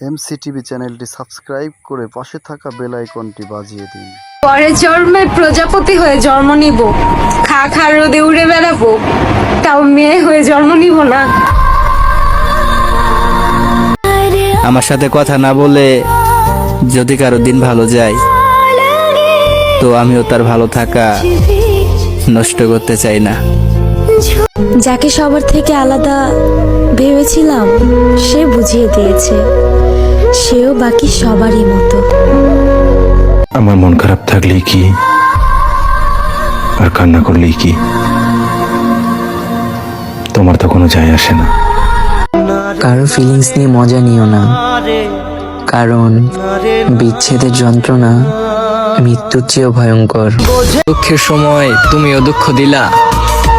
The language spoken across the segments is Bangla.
এমসিটিভি চ্যানেলটি সাবস্ক্রাইব করে পাশে থাকা বেল আইকনটি বাজিয়ে দিন। পরে জন্মে প্রজাপতি হয়ে জন্ম নিব। খা খা রোদে উড়ে বেড়াবো। তাও মেয়ে হয়ে জন্ম নিব না। আমার সাথে কথা না বলে যদি কারও দিন ভালো যায় তো আমিও তার ভালো থাকা নষ্ট করতে চাই না। যাকে সবার থেকে আলাদা ভেবেছিলাম সে বুঝিয়ে দিয়েছে। সেও বাকি সবারই মতো। আমার মন খারাপ থাকলেই কি? আর কান্না করলেই কি? তোমার তো কোনো যায় আসে না। কারও ফিলিংস নিয়ে মজা নিও না। কারণ বিচ্ছেদের যন্ত্রণা মৃত্যুর চেয়েও ভয়ঙ্কর। দুঃখের সময় তুমিও দুঃখ দিলা।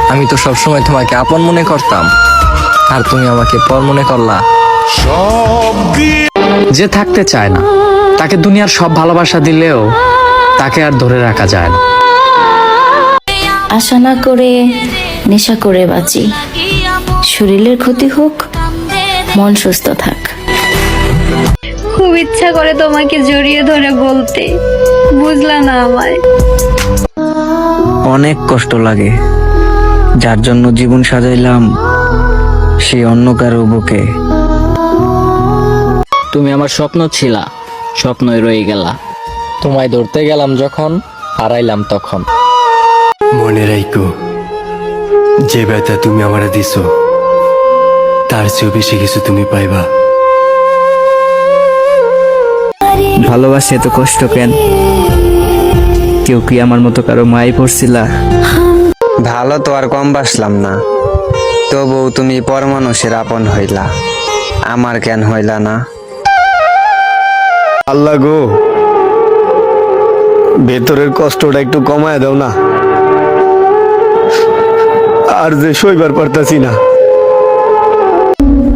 আমি তো সব সময় তোমাকে আপন মনে করতাম। আর তুমি আমাকে পর মনে করলা। যে থাকতে চায় না তাকে দুনিয়ার সব ভালোবাসা দিলেও তাকে আর ধরে রাখা যায় না। আশা না করে নেশা করে বাঁচি। শরীরের ক্ষতি হোক মন সুস্থ থাক। খুব ইচ্ছা করে তোমাকে জড়িয়ে ধরে বলতে বুঝলা না আমায়। অনেক কষ্ট লাগে যার জন্য জীবন সাজাইলাম সে অন্য কারও বুকে। তুমি আমার স্বপ্ন ছিলা স্বপ্নই রয়ে গেলা। তোমায় ধরতে গেলাম যখন হারাইলাম তখন। মনে রাইকো যে ব্যথা তুমি আমারে দিছো তার চেয়েও বেশি কিছু তুমি পাইবা। ভালোবাসে এত কষ্ট কেন? কেউ কি আমার মতো কারও মাই পড়ছিলা? ভালো তো আর কম বাসলাম না। তবু তুমি পরমানুষের আপন হইলা। আমার কেন হইলা না। আল্লাহ গো। ভেতরের কষ্টটা একটু কমায় দাও না। আর যে সইবার পারতাছি না।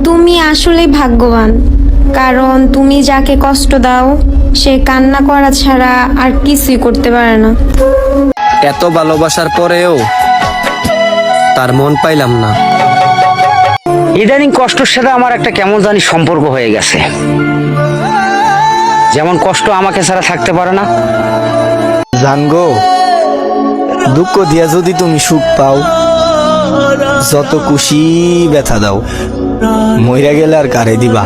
তুমি আসলে ভাগ্যবান কারণ তুমি যাকে কষ্ট দাও সে কান্না করা ছাড়া আর কিছুই করতে পারে না। এত ভালোবাসার পরেও তার মন পাইলাম না। ইদানিং কষ্টর সাথে আমার একটা কেমন জানি সম্পর্ক হয়ে গেছে। যেমন কষ্ট আমাকে ছাড়া থাকতে পারে না। জানগো, দুঃখ দিয়া যদি তুমি সুখ পাও, যত খুশি ব্যথা দাও, মইরা গেলে আর কারে দিবা?